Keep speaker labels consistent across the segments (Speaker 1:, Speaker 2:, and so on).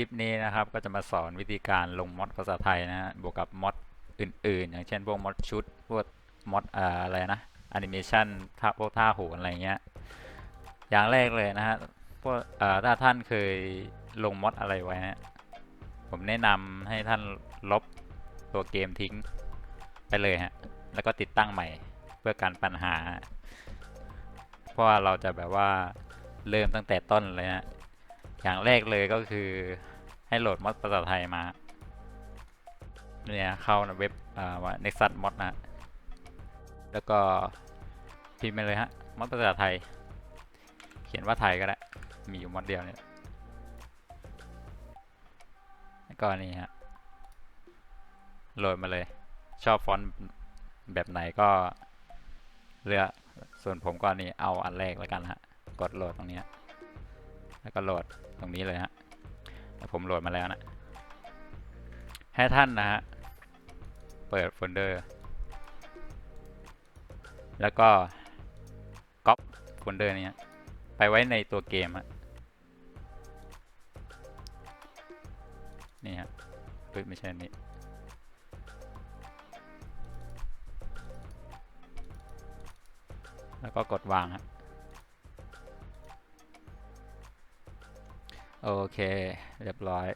Speaker 1: ลิปนี้นะครับก็จะมาสอนวิธีการลงมอดภาษาไทยนะฮะบวกกับมอดอื่นๆ อย่างเช่นพวกมอดชุดพวกมอดอ่าอะไรนะแอนิเมชันท่าพวกท่าโหนอะไรเงี้ยอย่างแรกเลยนะฮะพวกอ่าถ้าท่านเคยลงมอดอะไรไว้นะผมแนะนำให้ท่านลบตัวเกมทิ้งไปเลยฮะแล้วก็ติดตั้งใหม่เพื่อการปัญหา เพราะว่าเราจะแบบว่าเริ่มตั้งแต่ต้นเลยฮะอย่างแรกเลยก็คือ ให้โหลดมอดภาษาไทยมาเนี่ยเข้าในเว็บอ่าว่า Nexus Mod นะแล้วก็พิมพ์ไปเลยฮะมอดภาษาไทย เขียนว่าไทยก็ได้ มีอยู่มอดเดียวเนี่ยแล้วก็นี่ฮะโหลดมาเลย ชอบฟอนต์แบบไหนก็เลือกส่วนผมก็นี่เอาอันแรกแล้วกันฮะ กดโหลดตรงนี้แล้วก็โหลดตรงนี้เลยฮะ ผมโหลดมาแล้วนะ ให้ท่านนะฮะ เปิดโฟลเดอร์ แล้วก็ก๊อปโฟลเดอร์นี้ไปไว้ในตัวเกมฮะนี่ฮะเฮ้ยไม่ใช่นนี้แล้วก็กดวางฮะ โอเค เรียบร้อย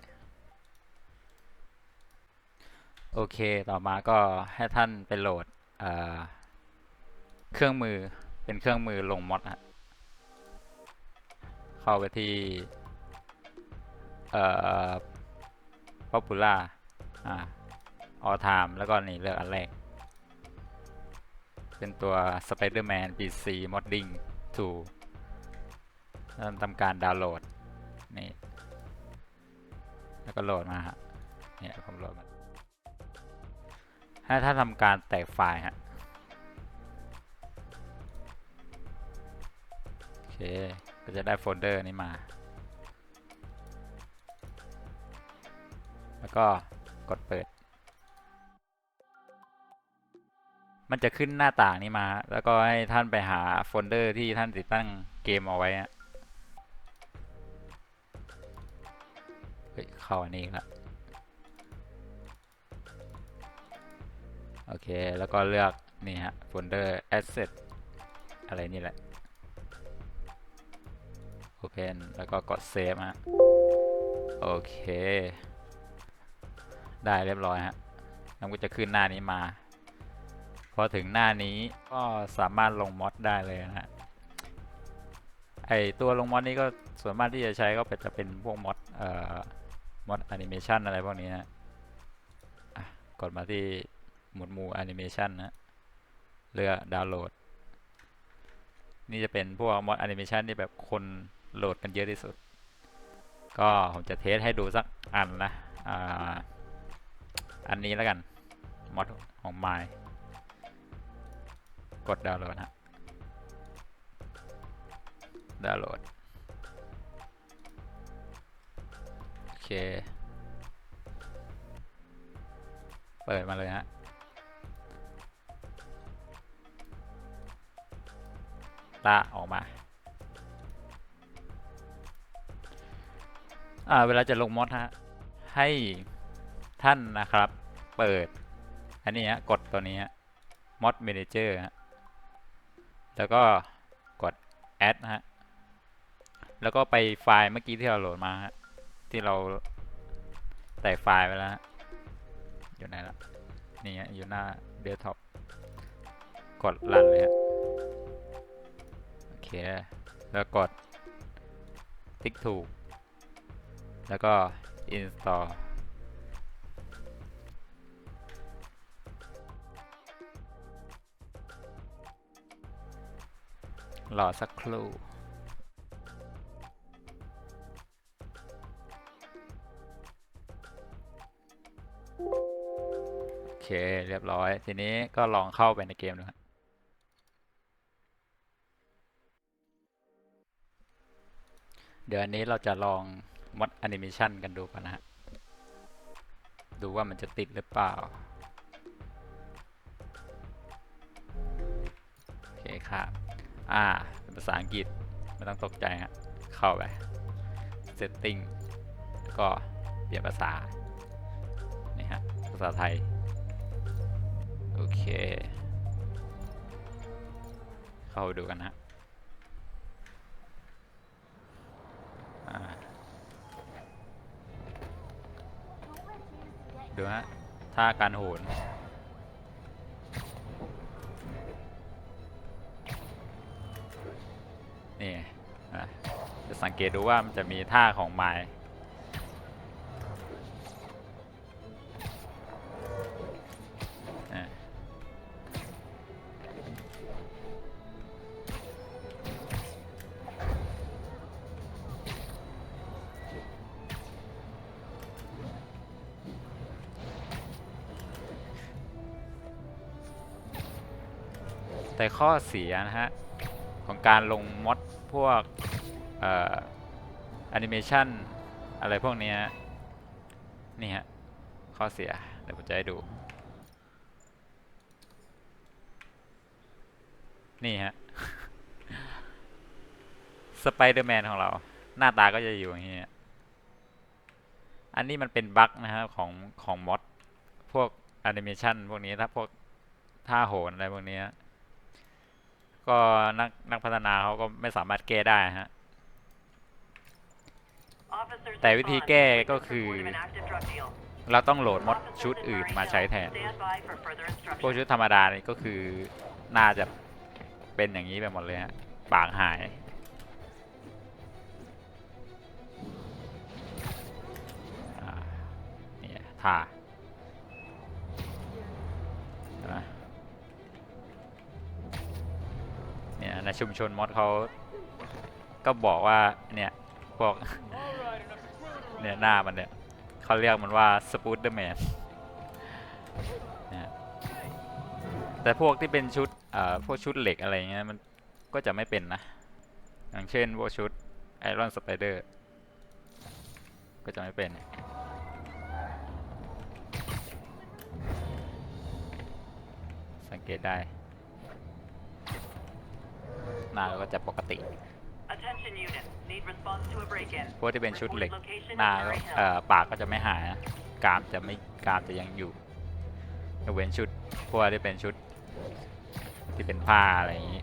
Speaker 1: โอเค ต่อมาก็ให้ท่านไปโหลดเเครื่องมือ เป็นเครื่องมือลงมอดฮะเข้าไปที่เอ่อ popular อ่า all time แล้วก็นี่เลือกอันแรก เป็นตัว Spider-Man PC Modding 2แล้วทำการดาวน์โหลด นี่ แล้วก็โหลดมาฮะเนี่ยผมโหลดมาให้ถ้าทำการแตกไฟล์ฮะโอเค ก็จะได้โฟลเดอร์นี้มา แล้วก็กดเปิด มันจะขึ้นหน้าต่างนี้มา แล้วก็ให้ท่านไปหาโฟลเดอร์ที่ท่านติดตั้งเกมเอาไว้อะ เข้าอันนี้แล้วโอเค แล้วก็เลือก นี่ฮะโฟลเดอร์ asset อะไรนี่แหละ open แล้วก็กด save ฮะ โอเค ได้เรียบร้อยฮะแล้วก็จะขึ้นหน้านี้มา พอถึงหน้านี้ก็สามารถลงมอดได้เลยนะฮะ ไอตัวลงมอดนี้ก็ส่วนมากที่จะใช้ก็เป็นจะเป็นพวกมอดเอ่อ มอดแอนิเมชันอะไรพวกนี้ฮะกดมาที่หมวดหมู่แอนิเมชันนะเลือกดาวน์โหลด นี่จะเป็นพวกมอดแอนิเมชันที่แบบคนโหลดกันเยอะที่สุด ก็ผมจะเทสให้ดูสักอันนะอ่าอันนี้แล้วกันมอดของ My กดดาวน์โหลดฮะดาวน์โหลด เค เปิดมาเลยฮะ ลากออกมา อ่า เวลาจะลงมอดฮะ ให้ท่านนะครับ เปิด อันนี้ฮะ กดตัวนี้ฮะ mod manager ฮะ แล้วก็กด add นะฮะ แล้วก็ไปไฟล์เมื่อกี้ที่เราโหลดมาฮะ ที่เราแตกไฟล์ไปแล้ว อยู่ไหนละนี่ฮะอยู่หน้า desktop กด run เลยฮะโอเค แล้วกดติ๊กถูก แล้วก็ install รอสักครู่ เค เรียบร้อย ทีนี้ก็ลองเข้าไปในเกมดูครับเดี๋ยวอันนี้เราจะลองมดแอนิเมชันกันดูก่อนนะฮะ ดูว่ามันจะติดหรือเปล่า โอเคครับ อ่า เป็นภาษาอังกฤษ ไม่ต้องตกใจฮะ เข้าไป setting แล้วก็เปลี่ยนภาษา นี่ฮะ ภาษาไทย เค เข้าดูกันนะดูฮะท่าการโหนนี่จะสังเกตดูว่ามันจะมีท่าของไม้ ข้อเสียนะฮะ ของการลงมดพวกเอ่อแอนิเมชันอะไรพวกนี้นี่ฮะ ข้อเสีย เดี๋ยวผมจะให้ดู นี่ฮะสไปเดอร์แมนของเรา หน้าตาก็จะอยู่อย่างนี้ อันนี้มันเป็นบั๊กนะครับของของมอดพวกแอนิเมชันพวกนี้ถ้าพวกท่าโหนอะไรพวกนี้ ก็นักนักพัฒนาเขาก็ไม่สามารถแก้ได้ฮะ
Speaker 2: แต่วิธีแก้ก็คือ
Speaker 1: เราต้องโหลดมอดชุดอื่นมาใช้แทน พวกชุดธรรมดานี่ก็คือน่าจะเป็นอย่างนี้ไปหมดเลยฮะ ปากหายอ่านี่ท่าเห็นไหม เนี่ยในชุมชนมอดเขาก็บอกว่าเนี่ยพวกเนี่ยหน้ามันเนี่ยเขาเรียกมันว่าสปูตเดอร์แมนแต่พวกที่เป็นชุดเอ่อพวกชุดเหล็กอะไรเงี้ยมันก็จะไม่เป็นนะ อย่างเช่นพวกชุดไอรอนสไปเดอร์ก็จะไม่เป็นสังเกตได้ หน้าก็จะปกติ พวกที่เป็นชุดเหล็กหน้าก็เอ่อปากก็จะไม่หายนะกรามจะไม่กรามจะยังอยู่ยกเว้นชุดพวกที่เป็นชุดที่เป็นผ้าอะไรอย่างนี้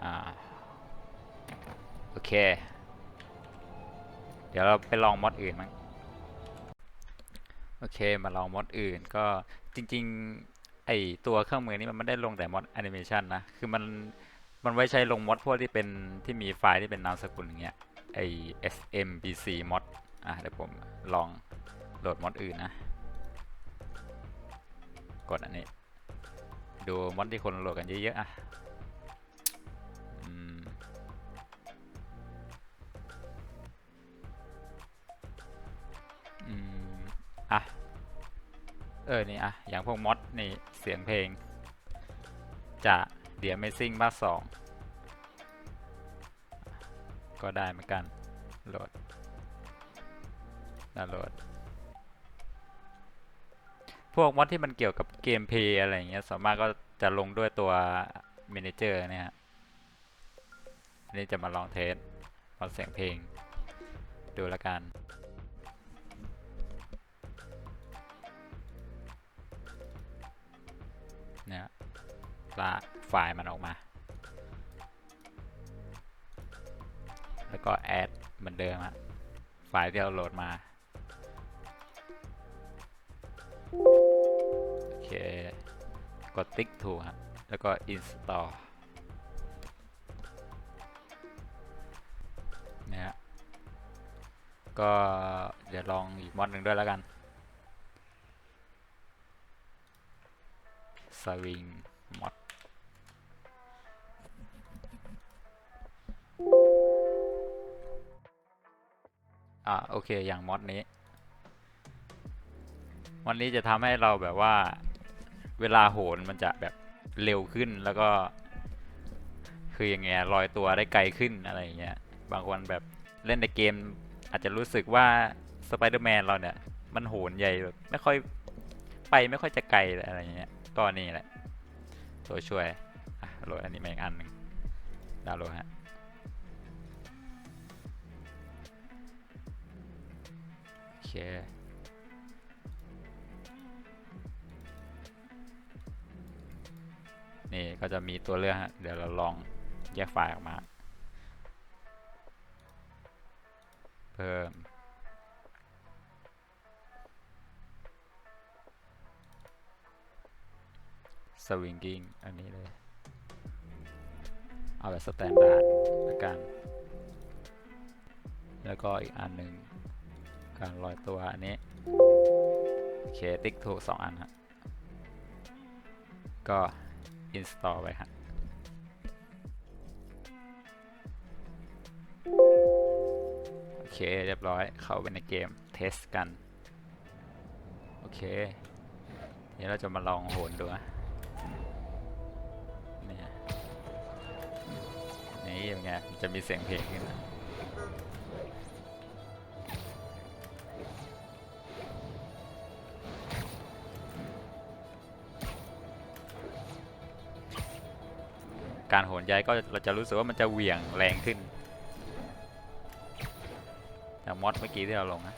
Speaker 1: อ่าโอเค เดี๋ยวเราไปลองมอดอื่นมั้งโอเคมาลองมอดอื่นก็จริง ๆ ไอตัวเครื่องมือนี้มันไม่ได้ลงแต่มอดแอนิเมชันนะ คือมันมันไว้ใช้ลงมอดพวกที่เป็นที่มีไฟล์ที่เป็นนามสกุลอย่างเงี้ยไอ SMBC mod อะเดี๋ยวผมลองโหลดมอดอื่นนะ กดอันนี้ ดูมอดที่คนโหลดกันเยอะๆอะ เออ นี่อะอย่างพวกมอดนี่ เสียงเพลง จะเดี๋ยว Amazing บ้าสองก็ได้เหมือนกัน โหลดดาวน์โหลด พวกมอดที่มันเกี่ยวกับเกมเพลย์อะไรอย่างเงี้ยส่วนมากก็จะลงด้วยตัว Manager เนี่ยฮะนนี้จะมาลองเทสมอดเสียงเพลง ดูแล้วกัน เนี่ยลากไฟล์มันออกมา แล้วก็แอดเหมือนเดิมอะไฟล์ที่เราโหลดมา โอเค กดติ๊กถูกฮะแล้วก็ install เนี่ยฮะก็เดี๋ยวลองอีกมอดหนึ่งด้วยแล้วกัน สวิงมอดอ่าโอเคอย่างมอดนี้วันนี้จะทำให้เราแบบว่าเวลาโหนมันจะแบบเร็วขึ้นแล้วก็ คือยังไงลอยตัวได้ไกลขึ้นอะไรอย่างเงี้ยบางคนแบบเล่นในเกม อาจจะรู้สึกว่าสไปเดอร์แมนเราเนี่ย มันโหนใหญ่แบบไม่ค่อยไปไม่ค่อยจะไกลอะไรอย่างเงี้ย ก็นี่แหละ ตัวช่วยโหลดอันนี้มาอีกอันหนึ่งดาวน์โหลดฮะเคนี่ก็จะมีตัวเลือกฮะเดี๋ยวเราลองแยกไฟล์ออกมา เพิ่ม สวิงกิ้งอันนี้เลย เอาแบบสแตนดาร์ดละกัน แล้วก็อีกอันหนึ่งการลอยตัวอันนี้โอเคติ๊กถูกสองอันฮะก็ install ไปฮะโอเค เรียบร้อยเข้าไปในเกมเทสกัน โอเค เดี๋ยวเราจะมาลองโหนดูนะ นี่ยังไงจะมีเสียงเพลงขึ้นมาการโหนย้ายก็เราจะรู้สึกว่ามันจะเหวี่ยงแรงขึ้นจากมอดเมื่อกี้ที่เราลงนะ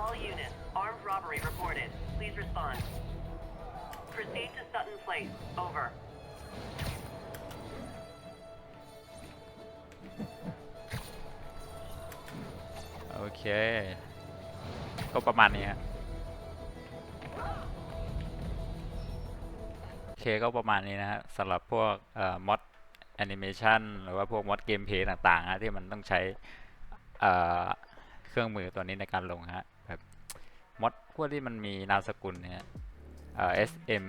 Speaker 2: All units, armed robbery reported. Please respond. Proceed to Sutton Place. Over.
Speaker 1: เค ก็ประมาณนี้ฮะโอเคก็ประมาณนี้นะฮะสำหรับพวกมอดแอนิเมชันหรือว่าพวกมอดเกมเพย์ต่างๆฮะที่มันต้องใช้เครื่องมือตัวนี้ในการลงฮะแบบมอดพวกที่มันมีนามสกุลเนี่ยเอ่อ SM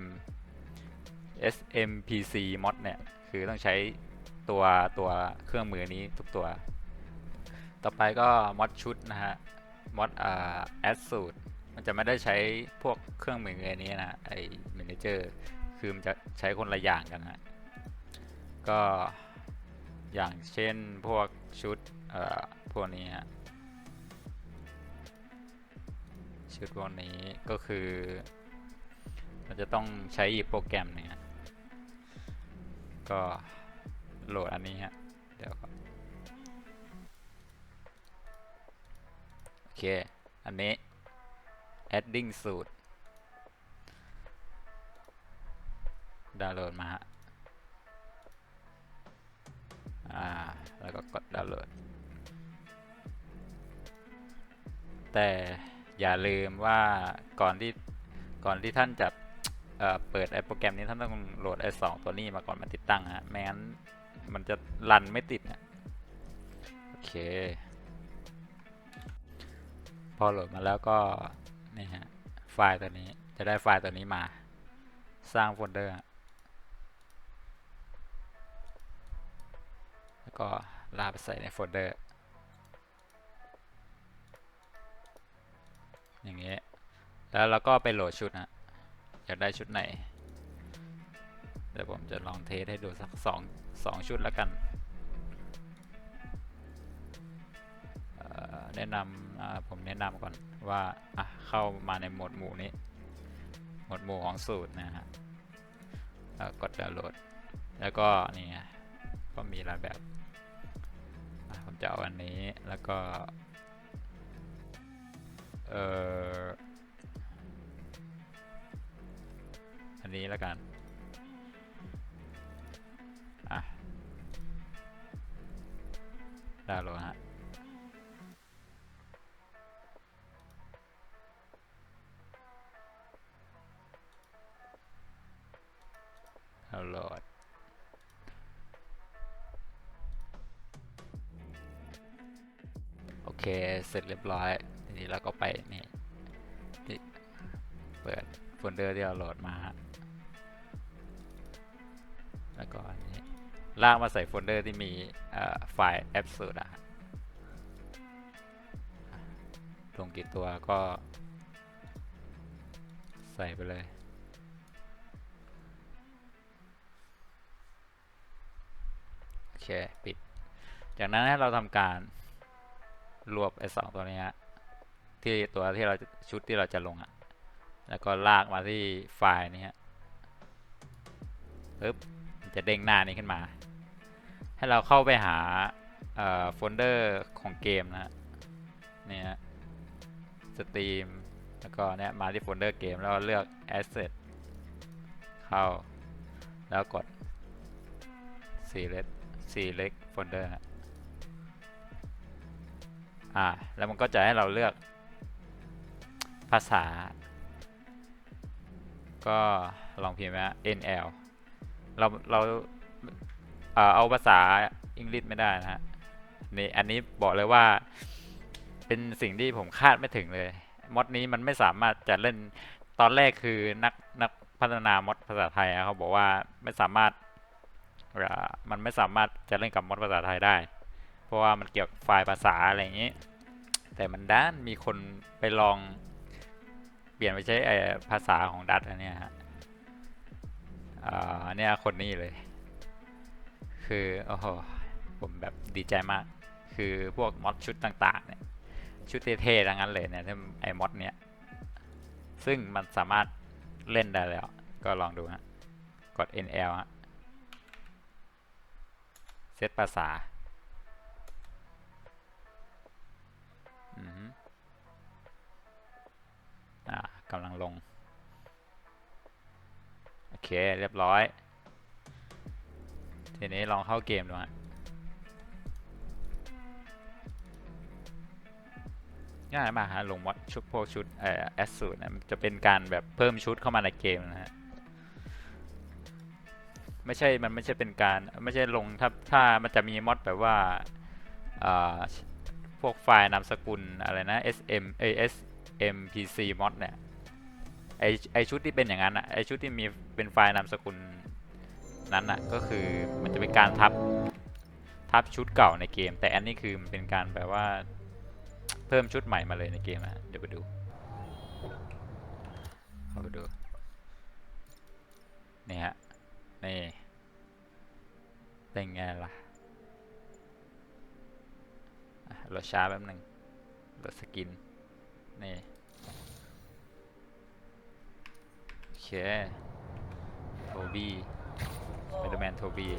Speaker 1: SMPC มอดเนี่ย คือต้องใช้ตัวตัวเครื่องมือนี้ทุกตัว ต่อไปก็มอดชุดนะฮะมอดอ่าแอดสูตรมันจะไม่ได้ใช้พวกเครื่องมืออันนี้นะไอเมนเจอร์คือมันจะใช้คนละอย่างกันนะก็อย่างเช่นพวกชุดเอ่อพวกนี้ฮะชุดพวกนี้ก็คือมันจะต้องใช้อีโปรแกรมหนึงฮะก็โหลดอันนี้ฮะเดี๋ยวก่อน เค อันนี้ adding สูตร ดาวน์โหลดมาฮะ อ่า แล้วก็กดดาวน์โหลด แต่อย่าลืมว่าก่อนที่ก่อนที่ท่านจะเอ่อเปิดไอโปรแกรมนี้ท่านต้องโหลดไอสองตัวนี้มาก่อนมาติดตั้งฮะไม่งั้นมันจะรันไม่ติดนะโอเค พอโหลดมาแล้วก็นี่ฮะไฟล์ตัวนี้จะได้ไฟล์ตัวนี้มา สร้างโฟลเดอร์แล้วก็ลากไปใส่ในโฟลเดอร์อย่างเงี้ยแล้วเราก็ไปโหลดชุดนะอยากได้ชุดไหนเดี๋ยวผมจะลองเทสให้ดูสักสองสองชุดแล้วกัน แนะนำผมแนะนำก่อนว่าเข้ามาในโหมดหมู่นี้โหมดหมู่ของสูตรนะฮะกดดาวน์โหลด แล้วก็นี่ก็มีหลายแบบผมจะเอาอันนี้แล้วก็เอออันนี้แล้วกันอะดาวน์โหลดฮะ ดาหลดโอเค เสร็จเรียบร้อย ทีนี้เราก็ไปนี่เปิดโฟลเดอร์ที่เราโหลดมาฮะแล้วก็อันนี้ลากมาใส่โฟลเดอร์ที่มีไฟล์แอปสูตรอะฮะลงกี่ตัวก็ ใส่ไปเลย โอเคปิด จากนั้นให้เราทำการรวบไอ้สองตัวนี้ฮะที่ตัวที่เราชุดที่เราจะลงอะแล้วก็ลากมาที่ไฟล์นี้ฮะปึ๊บจะเด้งหน้านี้ขึ้นมา ให้เราเข้าไปหาโฟลเดอร์ของเกมนะฮะนี่ฮะสตรีมแล้วก็เนี่ยมาที่โฟลเดอร์เกมแล้วเลือก asset เข้าแล้วกด select select folder ฮะอ่า แล้วมันก็จะให้เราเลือกภาษา ก็ลองพิมพ์นะ nl เรา เราเอ่อเอาภาษาอังกฤษไม่ได้นะฮะนี่อันนี้บอกเลยว่าเป็นสิ่งที่ผมคาดไม่ถึงเลย มอดนี้มันไม่สามารถจะเล่นตอนแรกคือนักนักพัฒนามอดภาษาไทยอะเขาบอกว่าไม่สามารถ มันไม่สามารถจะเล่นกับมอดภาษาไทยได้ เพราะว่ามันเกี่ยวกับไฟล์ภาษาอะไรอย่างนี้ แต่มันด้านมีคนไปลองเปลี่ยนไปใช้ภาษาของดัตอันเนี้ยฮะอ่าเนี่ยคนนี้เลย คือโอ้โหผมแบบดีใจมาก คือพวกมอดชุดต่างๆเนี่ยชุดเท่ๆทั้งนั้นเลยเนี่ยที่ไอ้มอดเนี่ย ซึ่งมันสามารถเล่นได้แล้ว ก็ลองดูฮะ กด NL ฮะ เซตภาษาอืมอ่ากำลังลง โอเค เรียบร้อย ทีนี้ลองเข้าเกมดูฮะง่ายมากฮะลงมอดชุดพวกชุดเอ่อแอสสูตนะจะเป็นการแบบเพิ่มชุดเข้ามาในเกมนะฮะ ไม่ใช่มันไม่ใช่เป็นการไม่ใช่ลงถ้าถ้ามันจะมีมอดแบบว่าพวกไฟล์นามสกุลอะไรนะ sm เอย smpc มอดเนี่ยไอไอชุดที่เป็นอย่างนั้นอะไอชุดที่มีเป็นไฟล์นามสกุลนั้นอะก็คือมันจะเป็นการทับทับชุดเก่าในเกม แต่อันนี้คือมันเป็นการแบบว่าเพิ่มชุดใหม่มาเลยในเกมนะเดี๋ยวไปดูเข้าไปดูนี่ฮะ นี่เป็นไงล่ะอะโหลดช้าแป๊บหนึ่งโหลดสกิน นี่ โอเค โทบี้สไปเดอร์แมนโทบี้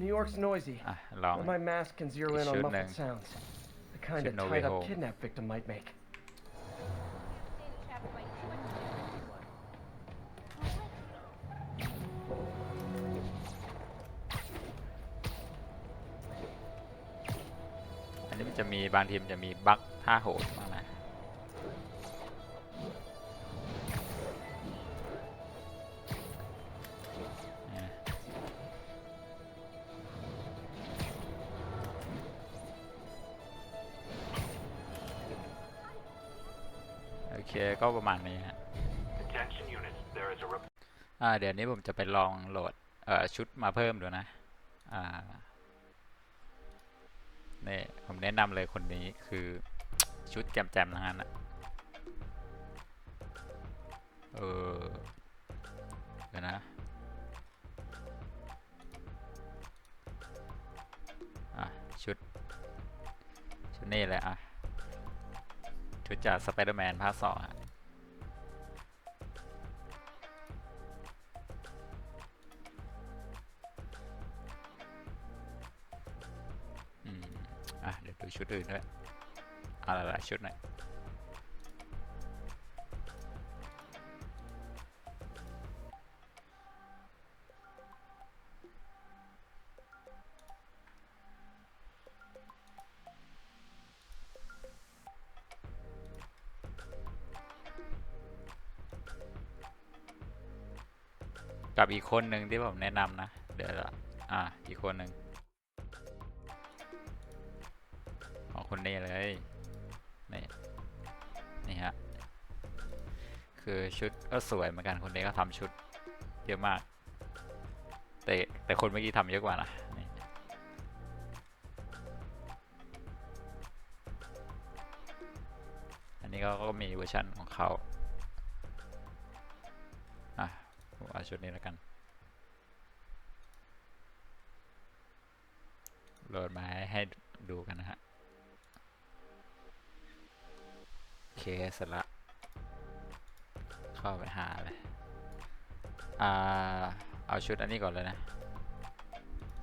Speaker 3: New York's noisy.
Speaker 1: อ่ะ ลอง
Speaker 3: But my mask can zero in on
Speaker 1: Shouldn't
Speaker 3: muffled
Speaker 1: have.
Speaker 3: sounds. The kind
Speaker 1: Should
Speaker 3: a
Speaker 1: know
Speaker 3: tied
Speaker 1: way
Speaker 3: up
Speaker 1: home.
Speaker 3: kidnap victim might make.
Speaker 1: อันนี้มันจะมีบางทีมนจะมีบั๊กท่าโหดมา า ก็ประมาณนี้ฮะ
Speaker 4: Attention units, there is a report.
Speaker 1: อ่าเดี๋ยวนี้ผมจะไปลองโหลดเอ่อชุดมาเพิ่มดูนะอ่านี่ผมแนะนำเลยคนนี้คือชุดแจมๆทั้งนั้นอะเออเดี๋ยวนะอะชุด ชุดนี้เลยอะ ชุดจากสไปเดอร์แมนภาคสองอะ อื่นด้วยเอาหลายๆชุดหน่อยกับอีกคนหนึ่งที่ผมแนะนำนะ เดี๋ยวละอะอีกคนหนึ่ง คนนี้เลยนี่นี่ฮะคือชุดก็สวยเหมือนกันคนนี้ก็ทำชุดเยอะมาก แต่แต่คนเมื่อกี้ทำเยอะกว่านะนี่อันนี้ก็ก็มีเวอร์ชันของเขาอะผมเอาชุดนี้แล้วกันโหลดมาให้ดูกันนะฮะ เคเสร็จละ เข้าไปหาเลย อ่า เอาชุดอันนี้ก่อนเลยนะ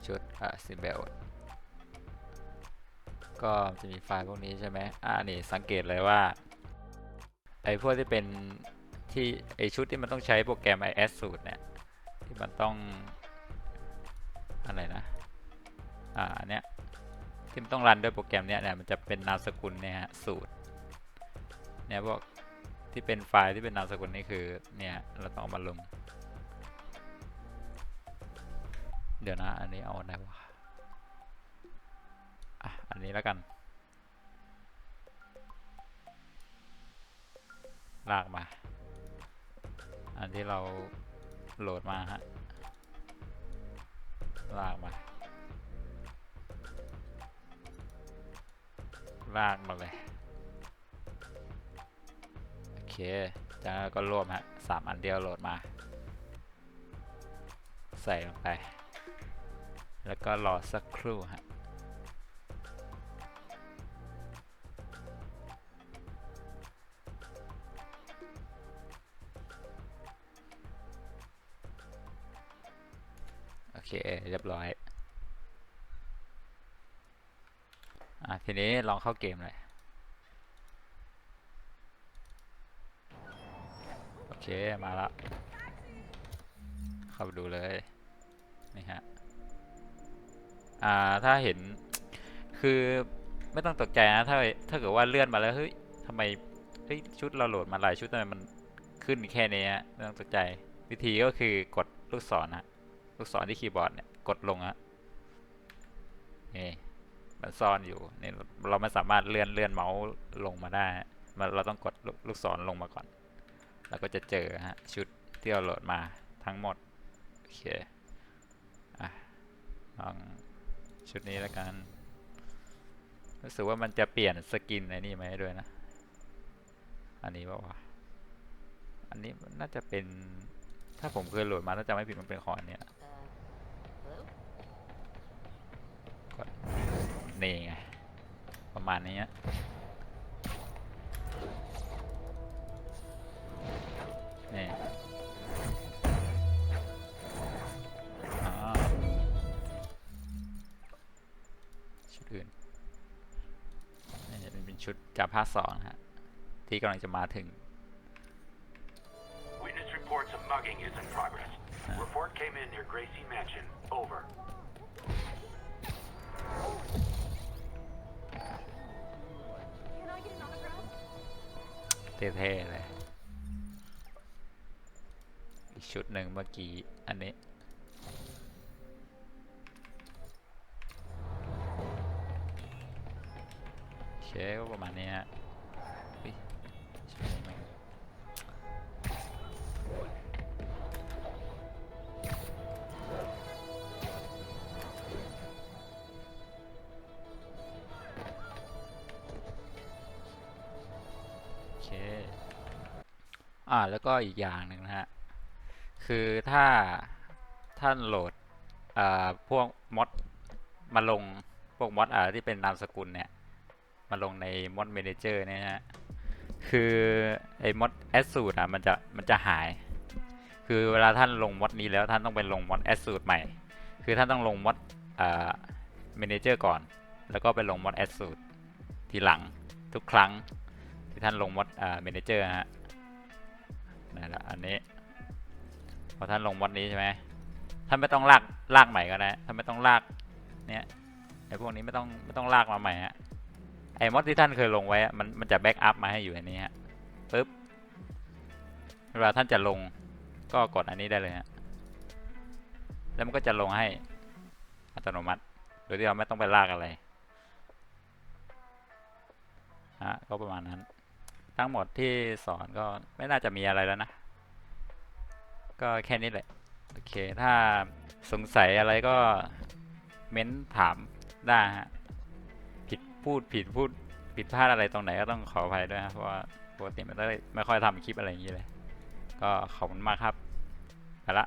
Speaker 1: ชุดอ่าซิเบลก็จะมีไฟล์พวกนี้ใช่ไหมอ่า นี่สังเกตเลยว่า ไอ้พวกที่เป็นที่ไอ้ชุดที่มันต้องใช้โปรแกรม IS สูตรเนี่ย ที่มันต้อง อะไรนะ อ่าอันเนี้ยที่มันต้องรันด้วยโปรแกรมเนี้ยเนี่ยมันจะเป็นนามสกุลเนี่ยฮะสูตร เนี่ยพวกที่เป็นไฟล์ที่เป็นนามสกุลนี่คือเนี่ยเราต้องเอามาลง เดี๋ยวนะ อันนี้เอาไหนวะอะอันนี้แล้วกัน ลากมา อันที่เราโหลดมาฮะลากมาลากมาเลย เคจากนั้นก็รวมฮะสามอันเดียวโหลดมา ใส่ลงไป แล้วก็รอสักครู่ฮะโอเค เรียบร้อย อะ ทีนี้ลองเข้าเกมเลย โอ เค มาละ เข้าไปดูเลย นี่ฮะ อ่า ถ้าเห็น คือไม่ต้องตกใจนะ ถ้า ถ้าเกิดว่าเลื่อนมาแล้ว เฮ้ยทำไม เฮ้ย ชุดเราโหลดมาหลายชุดทำไมมันขึ้นแค่นี้ฮะ ไม่ต้องตกใจ วิธีก็คือกดลูกศรนะลูกศรที่คีย์บอร์ดเนี่ย กดลงฮะ นี่มันซ่อนอยู่นี่เราไม่สามารถเลื่อนเลื่อนเมาส์ลงมาได้มันเราต้องกดลูกศรลงมาก่อน แล้วก็จะเจอฮะชุดที่เราโหลดมาทั้งหมด โอเค อะลองชุดนี้แล้วกัน รู้สึกว่ามันจะเปลี่ยนสกินในนี่ไหมด้วยนะ อันนี้ป่าวะอันนี้น่าจะเป็นถ้าผมเคยโหลดมาถ้าจำไม่ผิดมันเป็นขอนเนี้ยกดนี่ไง ประมาณนี้ ชุดจากภาคสองนะฮะที่กำลังจะมาถึง
Speaker 4: Witness reports a mugging is in progress. Report came in near Gracie Mansion. Over.
Speaker 5: Can I get an autograph?
Speaker 1: เท่ๆเลย อีกชุดหนึ่งเมื่อกี้ อันนี้ คก็ประมาณนี้ฮะโอเคอ่าแล้วก็อีกอย่างหนึ่งนะฮะ คือถ้าท่านโหลดอ่าพวกมอดมาลง พวกมอดอ่าที่เป็นนามสกุลเนี่ย มาลงในมอดเมนเจอร์เนี่ยนะฮะ คือไอ้มอดแอดสูตรอะมันจะมันจะหาย คือเวลาท่านลงมอดนี้แล้วท่านต้องไปลงมอดแอดสูตรใหม่ คือท่านต้องลงมอดอ่าเมนเจอร์ก่อน แล้วก็ไปลงมอดแอดสูตรทีหลังทุกครั้งที่ท่านลงมอดอ่าเมนเจอร์ฮะนั่นแหละอันนี้พอท่านลงวัดนี้ใช่ไหมท่านไม่ต้องลากลากใหม่ก็ได้ท่านไม่ต้องลากเนี่ยไอ้พวกนี้ไม่ต้องไม่ต้องลากมาใหม่ฮะ ไอ้มอดที่ท่านเคยลงไว้ มันมันจะแบ็กอัพมาให้อยู่อันนี้ฮะปึ๊บเวลาท่านจะลงก็กดอันนี้ได้เลยฮะแล้วมันก็จะลงให้อัตโนมัติ โดยที่เราไม่ต้องไปลากอะไรฮะก็ประมาณนั้น ทั้งหมดที่สอนก็ไม่น่าจะมีอะไรแล้วนะ ก็แค่นี้แหละ โอเค ถ้าสงสัยอะไรก็เม้นถามได้ฮะ พูดผิดพูดผิดพลาดอะไรตรงไหนก็ต้องขออภัยด้วยนะเพราะว่าปกติไม่ได้ไม่ค่อยทำคลิปอะไรอย่างนี้เลย ก็ขอบคุณมากครับไปละ